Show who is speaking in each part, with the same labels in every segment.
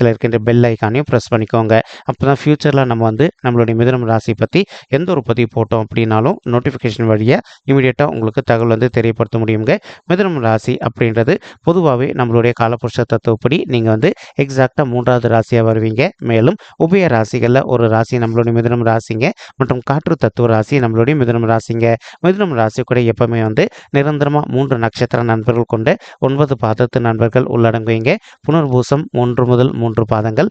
Speaker 1: பக்கத்தில் இருக்கின்ற பெல் ஐக்கானையும் ப்ரெஸ் பண்ணிக்கோங்க. அப்போ தான் ஃப்யூச்சரில் நம்ம வந்து நம்மளுடைய மிதனம் ராசி பற்றி எந்த ஒரு பதிவு போட்டோம் அப்படின்னாலும் நோட்டிஃபிகேஷன் வழியாக இமீடியட்டாக உங்களுக்கு தகவல் வந்து தெரியப்படுத்த முடியுங்க. மிதனம் ராசி அப்படின்றது பொதுவாகவே நம்மளுடைய காலபுருஷ தத்துவப்படி நீங்கள் வந்து எக்ஸாக்டாக மூன்றாவது ராசியாக வருவீங்க. மேலும் உபய ராசிகளில் ஒரு ராசி நம்மளுடைய மிதனம் ராசிங்க மற்றும் காற்று தத்துவ ராசி நம்மளுடைய மிதனம் ராசிங்க. மிதனம் ராசி கூட எப்பவுமே வந்து நிரந்தரமாக மூன்று நட்சத்திர நண்பர்கள் கொண்ட ஒன்பது பாதத்து நண்பர்கள் உள்ளடங்குவீங்க. புனர்பூசம் ஒன்று முதல் மூன்று மூன்று பாதங்கள்.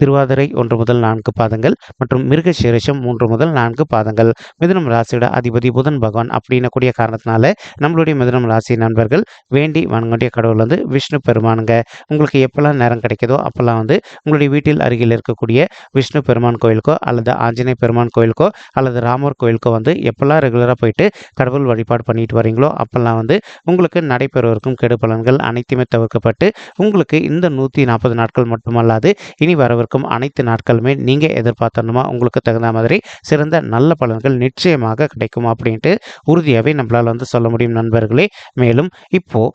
Speaker 1: திருவாதிரை ஒன்று முதல் நான்கு பாதங்கள் மற்றும் மிருகசீரிஷம் மூன்று முதல் நான்கு பாதங்கள். மிதனம் ராசியோட அதிபதி புதன் பகவான் அப்படின்னக்கூடிய காரணத்தினால நம்மளுடைய மிதனம் ராசி நண்பர்கள் வேண்டி வணங்கக்கூடிய கடவுள் வந்து விஷ்ணு பெருமானுங்க. உங்களுக்கு எப்போல்லாம் நேரம் கிடைக்குதோ அப்போல்லாம் வந்து உங்களுடைய வீட்டில் அருகில் இருக்கக்கூடிய விஷ்ணு பெருமான் கோயிலுக்கோ அல்லது ஆஞ்சநேய பெருமான் கோயிலுக்கோ அல்லது ராமர் கோயிலுக்கோ வந்து எப்போல்லாம் ரெகுலராக போயிட்டு கடவுள் வழிபாடு பண்ணிட்டு வரீங்களோ அப்போல்லாம் வந்து உங்களுக்கு நடைபெறவிருக்கும் கெடு பலன்கள் அனைத்துமே தவிர்க்கப்பட்டு உங்களுக்கு இந்த நூற்றி நாற்பது நாட்கள் மட்டுமல்லாது இனி வரவிருக்கும் அனைத்து நாட்களுமே நீங்கள் எதிர்பார்த்தணுமா உங்களுக்கு தகுந்த மாதிரி சிறந்த நல்ல பலன்கள் நிச்சயமாக கிடைக்கும் அப்படின்ட்டு உறுதியாகவே நம்மளால் வந்து சொல்ல முடியும் நண்பர்களே. மேலும் இப்போது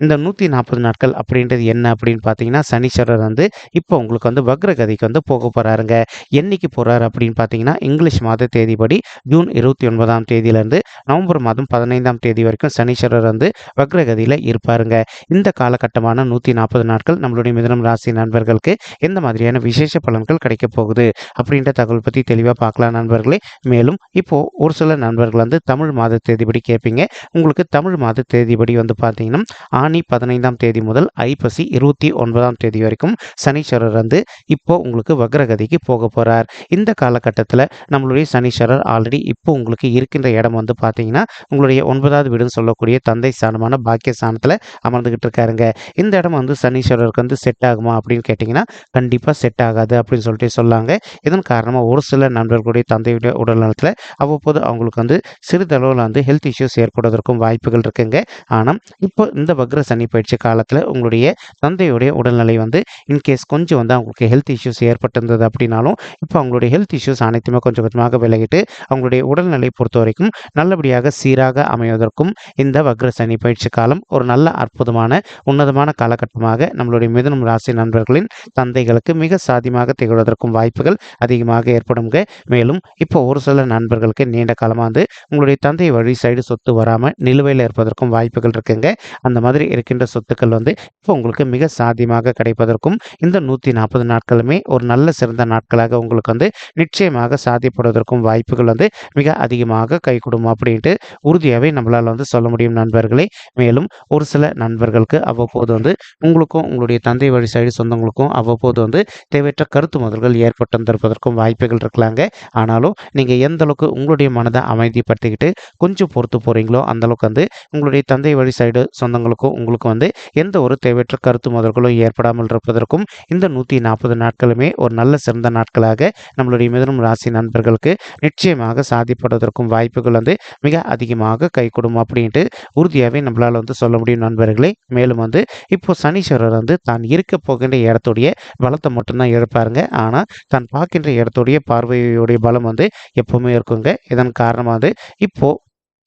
Speaker 1: இந்த நூற்றி நாற்பது நாட்கள் அப்படின்றது என்ன அப்படின்னு பார்த்தீங்கன்னா சனீஸ்வரர் வந்து இப்போ உங்களுக்கு வந்து வக்ரகதிக்கு வந்து போக போகிறாருங்க என்னைக்கு போகிறாரு அப்படின்னு பார்த்தீங்கன்னா இங்கிலீஷ் மாத தேதிப்படி ஜூன் இருபத்தி ஒன்பதாம் தேதியிலேருந்து நவம்பர் மாதம் பதினைந்தாம் தேதி வரைக்கும் சனீஸ்வரர் வந்து வக்ரகதியில் இருப்பாருங்க. இந்த காலகட்டமான நூற்றி நாற்பது நாட்கள் நம்மளுடைய மிதனம் ராசி நண்பர்களுக்கு எந்த மாதிரியான விசேஷ பலன்கள் கிடைக்க போகுது அப்படின்ற தகவல் பற்றி தெளிவாக பார்க்கலாம் நண்பர்களே. மேலும் இப்போது ஒரு சில நண்பர்கள் வந்து தமிழ் மாத தேதிப்படி கேட்பீங்க உங்களுக்கு தமிழ் மாத தேதிப்படி வந்து பார்த்தீங்கன்னா ஆனி பதினைந்தாம் தேதி முதல் ஐப்பசி இருபத்தி ஒன்பதாம் தேதி வரைக்கும் சனீஸ்வரர் வந்து இப்போ உங்களுக்கு வக்ரகதிக்கு போக போகிறார் இந்த காலகட்டத்தில் நம்மளுடைய சனீஸ்வரர் ஆல்ரெடி இப்போ உங்களுக்கு இருக்கின்ற இடம் வந்து பார்த்தீங்கன்னா உங்களுடைய ஒன்பதாவது வீடுன்னு சொல்லக்கூடிய தந்தை ஸ்தானமான பாக்கிய ஸ்தானத்தில் அமர்ந்துக்கிட்டு இருக்காருங்க. இந்த இடம் வந்து சனீஸ்வரருக்கு வந்து செட் ஆகுமா அப்படின்னு கேட்டிங்கன்னா கண்டிப்பாக செட் ஆகாது அப்படின்னு சொல்லிட்டு சொல்லாங்க. இதன் காரணமாக ஒரு சில நண்பர்களுடைய தந்தையுடைய உடல்நலத்தில் அவ்வப்போது அவங்களுக்கு வந்து சிறிதளவில் வந்து ஹெல்த் இஷ்யூஸ் ஏற்படுவதற்கும் வாய்ப்புகள் இருக்குங்க. ஆனால் இப்போ இந்த வக்ர சனி பயிற்சி காலத்தில் உங்களுடைய தந்தையுடைய உடல்நிலை வந்து இன்கேஸ் கொஞ்சம் வந்து அவங்களுக்கு ஹெல்த் இஷ்யூஸ் ஏற்பட்டிருந்தது அப்படின்னாலும் இப்போ அவங்களுடைய ஹெல்த் இஷ்யூஸ் அனைத்துமே கொஞ்சம் கொஞ்சமாக விலகிட்டு அவங்களுடைய உடல்நிலை பொறுத்த வரைக்கும் நல்லபடியாக சீராக அமைவதற்கும் இந்த வக்ர சனி பயிற்சி காலம் ஒரு நல்ல அற்புதமான உன்னதமான காலகட்டமாக நம்மளுடைய மிதுனம் ராசி நண்பர்களின் தந்தைகளுக்கு மிக சாதியமாக திகழ்வதற்கும் வாய்ப்புகள் அதிகமாக ஏற்படுங்க மேலும் இப்போ ஒரு சில நண்பர்களுக்கு நீண்ட காலமாக வந்து உங்களுடைய தந்தை வழி சைடு சொத்து வராமல் நிலுவையில் இருப்பதற்கும் வாய்ப்புகள் இருக்குங்க. அந்த மாதிரி இருக்கின்ற சொத்துக்கள் வந்து இப்போ உங்களுக்கு மிக சாத்தியமாக கிடைப்பதற்கும் இந்த நூற்றி நாற்பது நாட்களுமே ஒரு நல்ல சிறந்த நாட்களாக உங்களுக்கு வந்து நிச்சயமாக சாத்தியப்படுவதற்கும் வாய்ப்புகள் வந்து மிக அதிகமாக கை கொடுக்கும் அப்படின்ட்டு உறுதியாகவே நம்மளால் வந்து சொல்ல முடியும் நண்பர்களே. மேலும் ஒரு சில நண்பர்களுக்கு அவ்வப்போது வந்து உங்களுக்கும் உங்களுடைய தந்தை வழி சைடு சொந்தங்களுக்கும் அவ்வப்போது வந்து தேவையற்ற கருத்து முதல்கள் ஏற்பட்டு வந்திருப்பதற்கும் வாய்ப்புகள் இருக்கலாங்க. ஆனாலும் நீங்கள் எந்த அளவுக்கு உங்களுடைய மனதை அமைதிப்படுத்திக்கிட்டு கொஞ்சம் பொறுத்து போகிறீங்களோ அந்த அளவுக்கு வந்து உங்களுடைய தந்தை வழி சைடு சொந்தங்களுக்கும் உங்களுக்கு வந்து எந்த ஒரு தேவையற்ற கருத்து முதல்களும் ஏற்படாமல் இருப்பதற்கும் இந்த நூற்றி நாற்பது நாட்களுமே ஒரு நல்ல சிறந்த நாட்களாக நம்மளுடைய மிதனம் ராசி நண்பர்களுக்கு நிச்சயமாக சாதிப்படுவதற்கும் வாய்ப்புகள் வந்து மிக அதிகமாக கைகூடும் அப்படின்ட்டு உறுதியாகவே நம்மளால் வந்து சொல்ல முடியும் நண்பர்களே. மேலும் வந்து இப்போ சனீஸ்வரர் வந்து தான் இருக்க போகின்ற இடத்துடைய பலத்தை மட்டும்தான் இழப்பாருங்க ஆனால் தான் பார்க்கின்ற இடத்துடைய பார்வையுடைய பலம் வந்து எப்பவுமே இருக்குங்க. இதன் காரணமாக வந்து இப்போது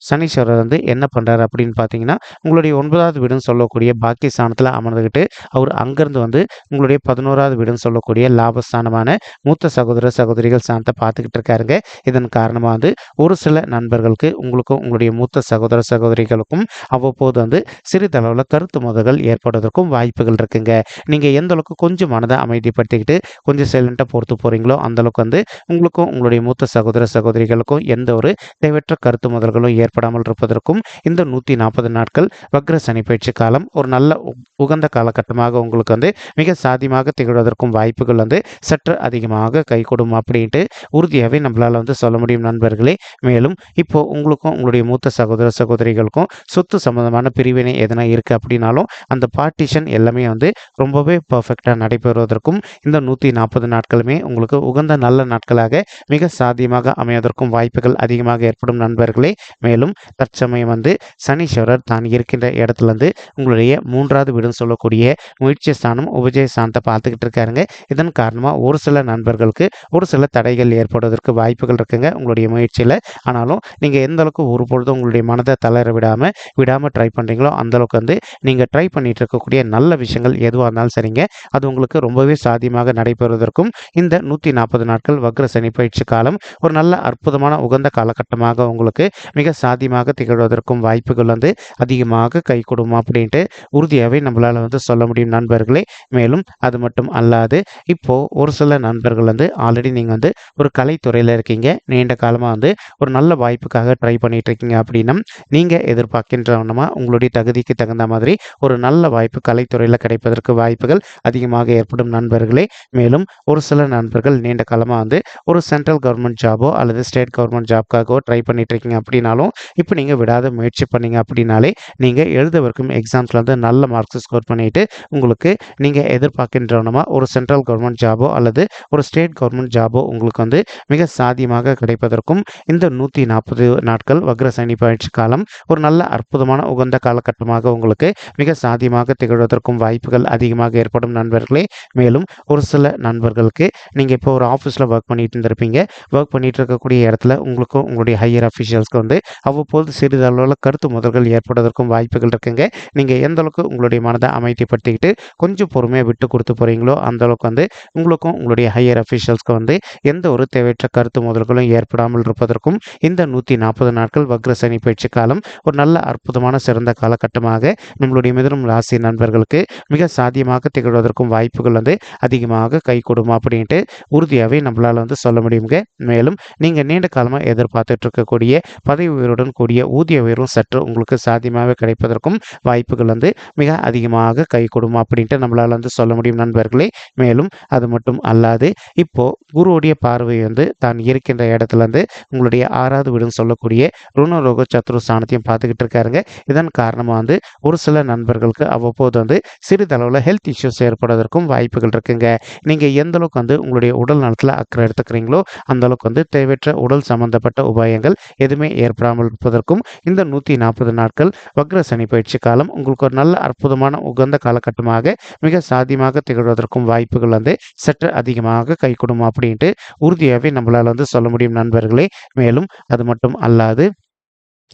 Speaker 1: சனீஸ்வரர் வந்து என்ன பண்ணுறாரு அப்படின்னு பார்த்தீங்கன்னா உங்களுடைய ஒன்பதாவது வீடுன்னு சொல்லக்கூடிய பாக்கிய ஸ்தானத்தில் அமர்ந்துக்கிட்டு அவர் அங்கேருந்து வந்து உங்களுடைய பதினோராவது வீடுன்னு சொல்லக்கூடிய லாபஸ்தானமான மூத்த சகோதர சகோதரிகள் ஸ்தானத்தை பார்த்துக்கிட்டு இருக்காருங்க. இதன் காரணமாக வந்து ஒரு சில நண்பர்களுக்கு உங்களுக்கும் உங்களுடைய மூத்த சகோதர சகோதரிகளுக்கும் அவ்வப்போது வந்து சிறிதளவில் கருத்து மோதல்கள் ஏற்படுவதற்கும் வாய்ப்புகள் இருக்குங்க. நீங்கள் எந்த அளவுக்கு கொஞ்சம் மனதை அமைதிப்படுத்திக்கிட்டு கொஞ்சம் சைலண்ட்டாக பொறுத்து போகிறீங்களோ அந்தளவுக்கு வந்து உங்களுக்கும் உங்களுடைய மூத்த சகோதர சகோதரிகளுக்கும் எந்த ஒரு தேவையற்ற கருத்து முதல்களும் ஏற்படாமல் இருப்பதற்கும் இந்த நூற்றி நாற்பது நாட்கள் வக்ர சனி பயிற்சி காலம் ஒரு நல்ல உகந்த காலகட்டமாக உங்களுக்கு வந்து மிக சாதியமாக திகழ்வதற்கும் வாய்ப்புகள் வந்து சற்று அதிகமாக கைகூடும் அப்படின்ட்டு உறுதியாகவே நம்மளால் வந்து சொல்ல முடியும் நண்பர்களே. மேலும் இப்போ உங்களுக்கும் உங்களுடைய மூத்த சகோதர சகோதரிகளுக்கும் சொத்து சம்பந்தமான பிரிவினை எதனா இருக்குது அப்படின்னாலும் அந்த பார்ட்டிஷன் எல்லாமே வந்து ரொம்பவே பர்ஃபெக்டாக நடைபெறுவதற்கும் இந்த நூற்றி நாற்பது நாட்களுமே உங்களுக்கு உகந்த நல்ல நாட்களாக மிக சாதியமாக அமைவதற்கும் வாய்ப்புகள் அதிகமாக ஏற்படும் நண்பர்களே. மேலும் தற்சமயம் வந்து சனீஸ்வரர் தான் இருக்கின்ற இடத்துல இருந்து உங்களுடைய மூன்றாவது வீடுன்னு சொல்லக்கூடிய முயற்சி ஸ்தானம் உபஜய ஸ்தானத்தை பார்த்துக்கிட்டு இருக்காருங்க. இதன் காரணமாக ஒரு சில நண்பர்களுக்கு ஒரு சில தடைகள் ஏற்படுவதற்கு வாய்ப்புகள் இருக்குங்க உங்களுடைய முயற்சியில். ஆனாலும் நீங்கள் எந்த அளவுக்கு ஒரு பொழுதும் உங்களுடைய மனதை தளர விடாமல் விடாமல் ட்ரை பண்ணுறீங்களோ அந்தளவுக்கு வந்து நீங்கள் ட்ரை பண்ணிட்டு இருக்கக்கூடிய நல்ல விஷயங்கள் எதுவாக இருந்தாலும் சரிங்க. அது உங்களுக்கு ரொம்பவே சாத்தியமாக நடைபெறுவதற்கும் இந்த நூற்றி நாற்பது நாட்கள் வக்ர சனி பயிற்சி காலம் ஒரு நல்ல அற்புதமான உகந்த காலகட்டமாக உங்களுக்கு மிக சாத்தியமாக திகழ்வதற்கும் வாய்ப்புகள் வந்து அதிகமாக கை கொடுமா அப்படின்ட்டு உறுதியாகவே நம்மளால் வந்து சொல்ல முடியும் நண்பர்களே. மேலும் அது மட்டும் அல்லாது இப்போது ஒரு சில நண்பர்கள் வந்து ஆல்ரெடி நீங்கள் வந்து ஒரு கலைத்துறையில் இருக்கீங்க. நீண்ட காலமாக வந்து ஒரு நல்ல வாய்ப்புக்காக ட்ரை பண்ணிட்டு இருக்கீங்க அப்படின்னா நீங்கள் எதிர்பார்க்கின்றவனமா உங்களுடைய தகுதிக்கு தகுந்த மாதிரி ஒரு நல்ல வாய்ப்பு கலைத்துறையில் கிடைப்பதற்கு வாய்ப்புகள் அதிகமாக ஏற்படும் நண்பர்களே. மேலும் ஒரு சில நண்பர்கள் நீண்ட காலமாக வந்து ஒரு சென்ட்ரல் கவர்மெண்ட் ஜாபோ அல்லது ஸ்டேட் கவர்மெண்ட் ஜாப்காகவோ ட்ரை பண்ணிட்டு இருக்கீங்க அப்படின்னாலும் இப்போ நீங்கள் விடாத முயற்சி பண்ணீங்க அப்படின்னாலே நீங்கள் எழுத வரைக்கும் எக்ஸாம்ஸில் வந்து நல்ல மார்க்ஸ் ஸ்கோர் பண்ணிவிட்டு உங்களுக்கு நீங்கள் எதிர்பார்க்கின்றவனமா ஒரு சென்ட்ரல் கவர்மெண்ட் ஜாபோ அல்லது ஒரு ஸ்டேட் கவர்மெண்ட் ஜாபோ உங்களுக்கு வந்து மிக சாத்தியமாக கிடைப்பதற்கும் இந்த நூற்றி நாற்பது நாட்கள் வக்ர சனி பயிற்சி காலம் ஒரு நல்ல அற்புதமான உகந்த காலகட்டமாக உங்களுக்கு மிக சாத்தியமாக திகழ்வதற்கும் வாய்ப்புகள் அதிகமாக ஏற்படும் நண்பர்களே. மேலும் ஒரு சில நண்பர்களுக்கு நீங்கள் இப்போ ஒரு ஆஃபீஸில் ஒர்க் பண்ணிட்டு இருந்திருப்பீங்க. ஒர்க் பண்ணிட்டு இருக்கக்கூடிய இடத்துல உங்களுக்கும் உங்களுடைய ஹையர் அஃபிஷியல்ஸ்க்கு வந்து அவ்வப்போது சிறிதளவில் கருத்து முதல்கள் ஏற்படுவதற்கும் வாய்ப்புகள் இருக்குங்க. நீங்கள் எந்த அளவுக்கு உங்களுடைய மனதை அமைதிப்படுத்திக்கிட்டு கொஞ்சம் பொறுமையாக விட்டு கொடுத்து போகிறீங்களோ அந்தளவுக்கு வந்து உங்களுக்கும் உங்களுடைய ஹையர் அஃபீஷியல்ஸ்க்கு வந்து எந்த ஒரு தேவையற்ற கருத்து முதல்களும் ஏற்படாமல் இருப்பதற்கும் இந்த நூற்றி நாற்பது நாட்கள் வக்ர சனி பயிற்சி காலம் ஒரு நல்ல அற்புதமான சிறந்த காலகட்டமாக நம்மளுடைய மிதனம் ராசி நண்பர்களுக்கு மிக சாத்தியமாக திகழ்வதற்கும் வாய்ப்புகள் வந்து அதிகமாக கை கொடுமா அப்படின்ட்டு உறுதியாகவே நம்மளால் வந்து சொல்ல முடியுங்க. மேலும் நீங்கள் நீண்ட காலமாக எதிர்பார்த்துட்டு இருக்கக்கூடிய பதவி உயர்வுடன் கூடிய ஊதிய உயர்வும் சற்று உங்களுக்கு சாத்தியமாக கிடைப்பதற்கும் வாய்ப்புகள் வந்து மிக அதிகமாக கை கொடுமா அப்படின்ட்டு நம்மளால் வந்து சொல்ல முடியும் நண்பர்களே. மேலும் அது மட்டும் அல்லாது இப்போ குருவுடைய பார்வை வந்து தான் இருக்கின்ற இடத்துல இருந்து உங்களுடைய ஆறாவது வீடுன்னு சொல்லக்கூடிய ருணரோக சத்ரு ஸ்தானத்தையும் பார்த்துக்கிட்டு இருக்காருங்க. இதன் காரணமாக வந்து ஒரு சில நண்பர்களுக்கு அவ்வப்போது வந்து சிறிதளவில் ஹெல்த் இஷ்யூஸ் ஏற்படுவதற்கும் வாய்ப்புகள் இருக்குங்க. நீங்கள் எந்த அளவுக்கு வந்து உங்களுடைய உடல் நலத்தில் அக்கறை எடுத்துக்கிறீங்களோ அந்த அளவுக்கு வந்து தேவையற்ற உடல் சம்பந்தப்பட்ட உபாயங்கள் எதுவுமே ஏற்படாமல் இருப்பதற்கும் இந்த நூற்றி நாற்பது நாட்கள் வக்ர சனி பயிற்சி காலம் உங்களுக்கு ஒரு நல்ல அற்புதமான உகந்த காலகட்டமாக மிக சாத்தியமாக திகழ்வதற்கும் வாய்ப்புகள் வந்து சற்று அதிகமாக கை அப்படின்ட்டு உறுதியாகவே நம்மளால் வந்து சொல்ல முடியும் நண்பர்களே. மேலும் அது மட்டும் அல்லாது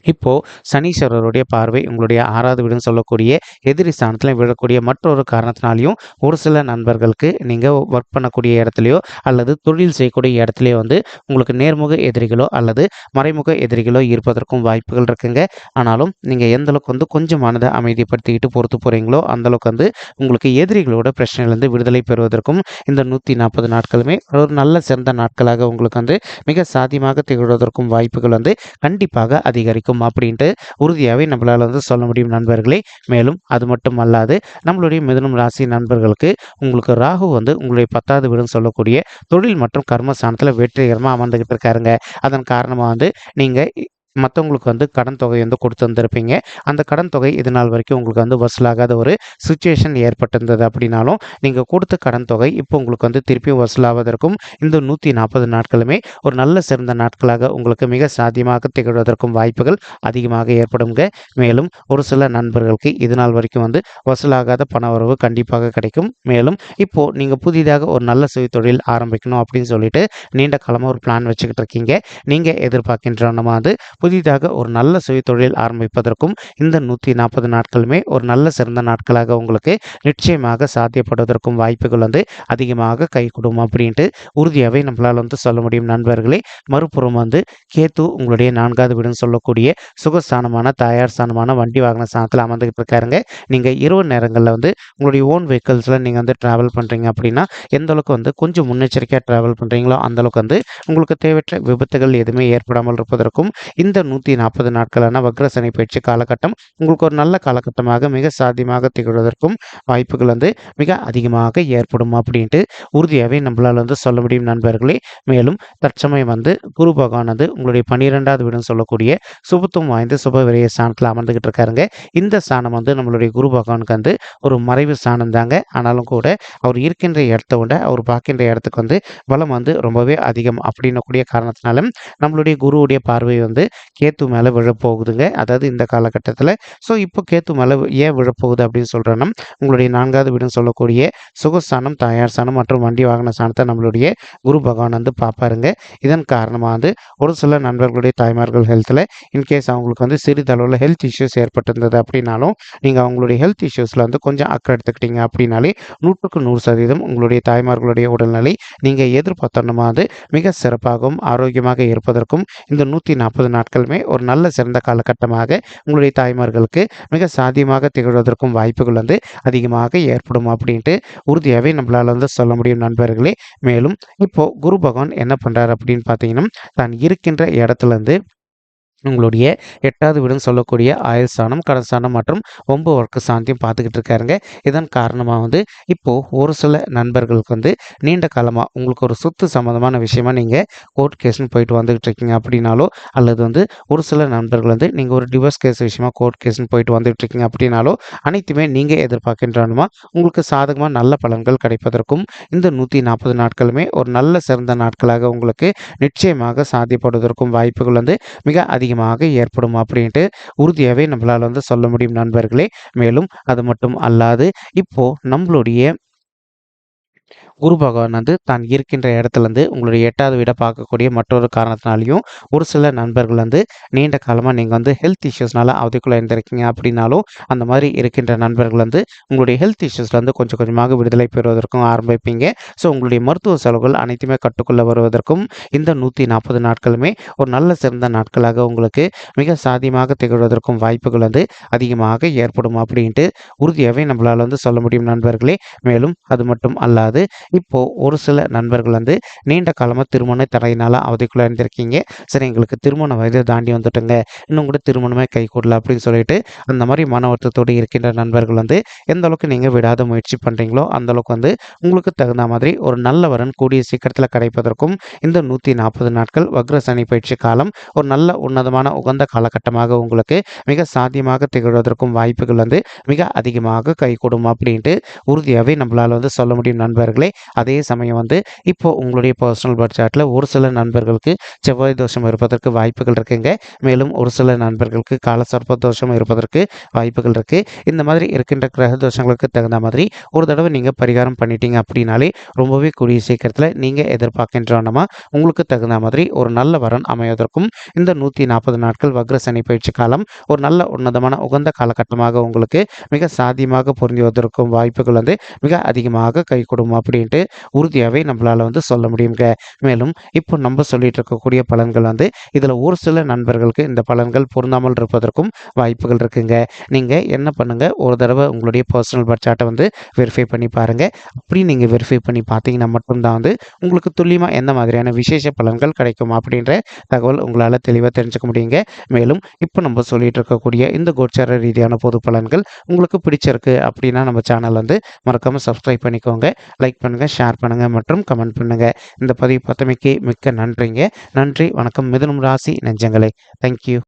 Speaker 1: இப்போ சனீஸ்வரருடைய பார்வை உங்களுடைய ஆறாவது வீடுன்னு சொல்லக்கூடிய எதிரி ஸ்தானத்தில் விழக்கூடிய மற்றொரு காரணத்தினாலையும் ஒரு சில நண்பர்களுக்கு நீங்கள் ஒர்க் பண்ணக்கூடிய இடத்துலையோ அல்லது தொழில் செய்யக்கூடிய இடத்துலையோ வந்து உங்களுக்கு நேர்முக எதிரிகளோ அல்லது மறைமுக எதிரிகளோ இருப்பதற்கும் வாய்ப்புகள் இருக்குங்க. ஆனாலும் நீங்கள் எந்த அளவுக்கு வந்து கொஞ்சம் மனதை அமைதிப்படுத்திக்கிட்டு பொறுத்து போகிறீங்களோ அந்த அளவுக்கு வந்து உங்களுக்கு எதிரிகளோட பிரச்சனையிலேருந்து விடுதலை பெறுவதற்கும் இந்த நூற்றி நாற்பது நாட்களுமே ஒரு நல்ல சிறந்த நாட்களாக உங்களுக்கு வந்து மிக சாத்தியமாக திகழ்வதற்கும் வாய்ப்புகள் வந்து கண்டிப்பாக அதிகரிக்கும். இருக்கும் அப்படின்ட்டு உறுதியாகவே நம்மளால் வந்து சொல்ல முடியும் நண்பர்களே. மேலும் அது மட்டும் அல்லாது நம்மளுடைய மிதுனம் ராசி நண்பர்களுக்கு உங்களுக்கு ராகு வந்து உங்களுடைய பத்தாவது வீடுன்னு சொல்லக்கூடிய தொழில் மற்றும் கர்மஸ்தானத்தில் வெற்றிகரமாக அமர்ந்துக்கிட்டு இருக்காருங்க. அதன் காரணமாக வந்து நீங்கள் மற்றவங்களுக்கு வந்து கடன் தொகை வந்து கொடுத்து வந்திருப்பீங்க. அந்த கடன் தொகை இது நாள் வரைக்கும் உங்களுக்கு வந்து வசூலாகாத ஒரு சுச்சுவேஷன் ஏற்பட்டிருந்தது அப்படின்னாலும் நீங்கள் கொடுத்த கடன் தொகை இப்போ உங்களுக்கு வந்து திருப்பியும் வசூலாவதற்கும் இந்த நூற்றி நாற்பது நாட்களுமே ஒரு நல்ல சிறந்த நாட்களாக உங்களுக்கு மிக சாத்தியமாக திகழ்வதற்கும் வாய்ப்புகள் அதிகமாக ஏற்படுங்க. மேலும் ஒரு சில நண்பர்களுக்கு இது நாள் வரைக்கும் வந்து வசூலாகாத பண வரவு கண்டிப்பாக கிடைக்கும். மேலும் இப்போது நீங்கள் புதிதாக ஒரு நல்ல சுய தொழில் ஆரம்பிக்கணும் அப்படின்னு சொல்லிட்டு நீண்ட காலமாக ஒரு பிளான் வச்சுக்கிட்டு இருக்கீங்க. நீங்கள் எதிர்பார்க்கின்ற நம்ம வந்து புதிதாக ஒரு நல்ல சுயதொழில் ஆரம்பிப்பதற்கும் இந்த நூற்றி நாற்பது நாட்களுமே ஒரு நல்ல சிறந்த நாட்களாக உங்களுக்கு நிச்சயமாக சாத்தியப்படுவதற்கும் வாய்ப்புகள் வந்து அதிகமாக கை கொடுக்கும் அப்படின்ட்டு உறுதியாகவே நம்மளால் வந்து சொல்ல முடியும் நண்பர்களே. மறுபுறம் வந்து கேத்து உங்களுடைய நான்காவது வீடுன்னு சொல்லக்கூடிய சுகஸ்தானமான தாயார் ஸ்தானமான வண்டி வாகன ஸ்தானத்தில் அமர்ந்துகிட்டு இருக்காருங்க. நீங்கள் இரவு நேரங்களில் வந்து உங்களுடைய ஓன் வெஹிக்கிள்ஸில் நீங்கள் வந்து ட்ராவல் பண்ணுறீங்க அப்படின்னா எந்த அளவுக்கு வந்து கொஞ்சம் முன்னெச்சரிக்கையாக ட்ராவல் பண்ணுறீங்களோ அந்தளவுக்கு வந்து உங்களுக்கு தேவையற்ற விபத்துகள் எதுவுமே ஏற்படாமல் இருப்பதற்கும் இந்த இந்த நூற்றி நாற்பது நாட்களான வக்ரசனை பயிற்சி காலகட்டம் உங்களுக்கு ஒரு நல்ல காலகட்டமாக மிக சாத்தியமாக திகழ்வதற்கும் வாய்ப்புகள் வந்து மிக அதிகமாக ஏற்படும் அப்படின்ட்டு உறுதியாகவே நம்மளால் வந்து சொல்ல முடியும் நண்பர்களே. மேலும் தற்சமயம் வந்து குரு பகவான் வந்து உங்களுடைய பன்னிரெண்டாவது வீடுன்னு சொல்லக்கூடிய சுபத்துவம் வாய்ந்த சுப விரைய ஸ்தானத்தில் அமர்ந்துகிட்டு இருக்காருங்க. இந்த ஸ்தானம் வந்து நம்மளுடைய குரு பகவானுக்கு வந்து ஒரு மறைவு ஸ்தானம் தாங்க. ஆனாலும் கூட அவர் இருக்கின்ற இடத்த விட அவர் பார்க்கின்ற இடத்துக்கு வந்து பலம் வந்து ரொம்பவே அதிகம் அப்படின்னக்கூடிய காரணத்தினாலும் நம்மளுடைய குருவுடைய பார்வை வந்து கேத்து மேலே விழப்போகுதுங்க. அதாவது இந்த காலகட்டத்தில். ஸோ இப்போ கேத்து மேலே ஏன் விழப்போகுது அப்படின்னு சொல்கிறேன்னா உங்களுடைய நான்காவது வீடுன்னு சொல்லக்கூடிய சுகஸ்தானம் தாயார் ஸ்தானம் மற்றும் வண்டி வாகன ஸ்தானத்தை நம்மளுடைய குரு பகவான் வந்து பார்ப்பாருங்க. இதன் காரணமாக வந்து ஒரு சில நண்பர்களுடைய தாய்மார்கள் ஹெல்த்தில் இன்கேஸ் அவங்களுக்கு வந்து சிறிதளவில் ஹெல்த் இஷ்யூஸ் ஏற்பட்டிருந்தது அப்படின்னாலும் நீங்கள் அவங்களுடைய ஹெல்த் இஷ்யூஸில் வந்து கொஞ்சம் அக்கறை எடுத்துக்கிட்டீங்க அப்படின்னாலே நூற்றுக்கு நூறு சதவீதம் உங்களுடைய தாய்மார்களுடைய உடல்நிலை நீங்கள் எதிர்பார்த்தனமா வந்து மிக சிறப்பாகவும் ஆரோக்கியமாக இருப்பதற்கும் இந்த நூற்றி நாற்பது நாட்களுமே ஒரு நல்ல சிறந்த காலகட்டமாக உங்களுடைய தாய்மார்களுக்கு மிக சாத்தியமாக திகழ்வதற்கும் வாய்ப்புகள் வந்து அதிகமாக ஏற்படும் அப்படின்ட்டு உறுதியாகவே நம்மளால் வந்து சொல்ல முடியும் நண்பர்களே. மேலும் இப்போ குரு பகவான் என்ன பண்ணுறாரு அப்படின்னு பார்த்தீங்கன்னா தான் இருக்கின்ற இடத்துலேருந்து உங்களுடைய எட்டாவது வீடுன்னு சொல்லக்கூடிய ஆயுள் ஸ்தானம் கடன் ஸ்தானம் மற்றும் ஒம்பு ஒர்க்கு சாந்தியும் பார்த்துக்கிட்டு இருக்காருங்க. இதன் காரணமாக வந்து இப்போது ஒரு சில நண்பர்களுக்கு வந்து நீண்ட காலமாக உங்களுக்கு ஒரு சொத்து சம்மந்தமான விஷயமா நீங்கள் கோர்ட் கேஸ்னு போயிட்டு வந்துகிட்டு இருக்கீங்க அப்படின்னாலோ அல்லது வந்து ஒரு சில நண்பர்கள் வந்து நீங்கள் ஒரு டிவோர்ஸ் கேஸ் விஷயமா கோர்ட் கேஸ்னு போயிட்டு வந்துகிட்டு இருக்கீங்க அப்படின்னாலோ அனைத்துமே நீங்கள் எதிர்பார்க்கின்றனுமா உங்களுக்கு சாதகமாக நல்ல பலன்கள் கிடைப்பதற்கும் இந்த நூற்றி நாற்பது நாட்களுமே ஒரு நல்ல சிறந்த நாட்களாக உங்களுக்கு நிச்சயமாக சாத்தியப்படுவதற்கும் வாய்ப்புகள் வந்து மிக அதிக அதிகமாக ஏற்படும் அப்படின்ட்டு உறுதியாகவே நம்மளால் வந்து சொல்ல முடியும் நண்பர்களே. மேலும் அது மட்டும் அல்லாது இப்போ நம்மளுடைய குரு பகவான் வந்து தான் இருக்கின்ற இடத்துலேருந்து உங்களுடைய எட்டாவது வீடை பார்க்கக்கூடிய மற்றொரு காரணத்தினாலையும் ஒரு சில நண்பர்கள் வந்து நீண்ட காலமாக நீங்கள் வந்து ஹெல்த் இஷ்யூஸ்னால அவதிக்குள்ளே இருந்திருக்கீங்க அப்படின்னாலும் அந்த மாதிரி இருக்கின்ற நண்பர்கள் வந்து உங்களுடைய ஹெல்த் இஷ்யூஸ்லேருந்து கொஞ்சம் கொஞ்சமாக விடுதலை பெறுவதற்கும் ஆரம்பிப்பீங்க. ஸோ உங்களுடைய மருத்துவ செலவுகள் அனைத்துமே கட்டுக்குள்ளே வருவதற்கும் இந்த நூற்றி நாற்பது நாட்களுமே ஒரு நல்ல சிறந்த நாட்களாக உங்களுக்கு மிக சாதியமாக திகழ்வதற்கும் வாய்ப்புகள் வந்து அதிகமாக ஏற்படும் அப்படின்ட்டு உறுதியாகவே நம்மளால் வந்து சொல்ல முடியும் நண்பர்களே. மேலும் அது மட்டும் அல்லாது இப்போ ஒரு சில நண்பர்கள் வந்து நீண்ட காலமாக திருமண தடையினால அவதிக்குள்ளே இருந்திருக்கீங்க சரி எங்களுக்கு திருமண வயதை தாண்டி வந்துட்டுங்க. இன்னும் கூட திருமணமே கை கூடல அப்படின்னு சொல்லிட்டு அந்த மாதிரி மன வருத்தத்தோடு இருக்கின்ற நண்பர்கள் வந்து எந்த அளவுக்கு நீங்கள் விடாத முயற்சி பண்ணுறீங்களோ அந்த அளவுக்கு வந்து உங்களுக்கு தகுந்த மாதிரி ஒரு நல்ல வரன் கூடிய சீக்கிரத்தில் கிடைப்பதற்கும் இந்த நூற்றி நாற்பது நாட்கள் வக்ர சனி பயிற்சி காலம் ஒரு நல்ல உன்னதமான உகந்த காலகட்டமாக உங்களுக்கு மிக சாத்தியமாக திகழ்வதற்கும் வாய்ப்புகள் வந்து மிக அதிகமாக கைகூடும் அப்படின்ட்டு உறுதியாகவே நம்மளால் வந்து சொல்ல முடியும் நண்பர்களே. அதே சமயம் வந்து இப்போ உங்களுடைய பர்சனல் பட்ஜெட்டில் ஒரு சில நண்பர்களுக்கு செவ்வாய் தோஷம் இருப்பதற்கு வாய்ப்புகள் இருக்குங்க. மேலும் ஒரு சில நண்பர்களுக்கு கால சர்ப்ப தோஷம் இருப்பதற்கு வாய்ப்புகள் இருக்குது இந்த மாதிரி இருக்கின்ற கிரக தோஷங்களுக்கு தகுந்த மாதிரி ஒரு தடவை நீங்கள் பரிகாரம் பண்ணிட்டீங்க அப்படின்னாலே ரொம்பவே கூடிய சீக்கிரத்தில் நீங்கள் எதிர்பார்க்கின்றனமா உங்களுக்கு தகுந்த மாதிரி ஒரு நல்ல வரன் அமைவதற்கும் இந்த நூற்றி நாற்பது நாட்கள் வக்ர சனி பயிற்சி காலம் ஒரு நல்ல உன்னதமான உகந்த காலகட்டமாக உங்களுக்கு மிக சாதியமாக பொருந்துவதற்கும் வாய்ப்புகள் வந்து மிக அதிகமாக கை கொடுக்கும் அப்படின்ட்டு உறுதியாகவே நம்மளால் வந்து சொல்ல முடியுங்க மேலும் இப்போ நம்ம சொல்லிட்டு இருக்கக்கூடிய பலன்கள் வந்து இதில் ஒரு சில நண்பர்களுக்கு இந்த பலன்கள் பொருந்தாமல் இருப்பதற்கும் வாய்ப்புகள் இருக்குங்க. நீங்கள் என்ன பண்ணுங்கள் ஒரு தடவை உங்களுடைய பர்சனல் பட்ஜெட்டை வந்து வெரிஃபை பண்ணி பாருங்கள் அப்படி நீங்கள் வெரிஃபை பண்ணி பார்த்தீங்கன்னா மட்டும்தான் வந்து உங்களுக்கு துல்லியமாக எந்த மாதிரியான விசேஷ பலன்கள் கிடைக்கும் அப்படின்ற தகவல் உங்களால் தெளிவாக தெரிஞ்சுக்க முடியுங்க. மேலும் இப்போ நம்ம சொல்லிட்டு இருக்கக்கூடிய இந்த கோச்சார ரீதியான பொது பலன்கள் உங்களுக்கு பிடிச்சிருக்கு அப்படின்னா நம்ம சேனல் வந்து மறக்காமல் சப்ஸ்கிரைப் பண்ணிக்கோங்க. லைக் பண்ணி பண்ணுங்கள் ஷேர் பண்ணுங்கள் மற்றும் கமெண்ட் பண்ணுங்கள் இந்த பதிவு பார்த்தமைக்கு மிக்க நன்றிங்க. நன்றி வணக்கம். மிதுனம் ராசி நெஞ்சங்களே. தேங்க்யூ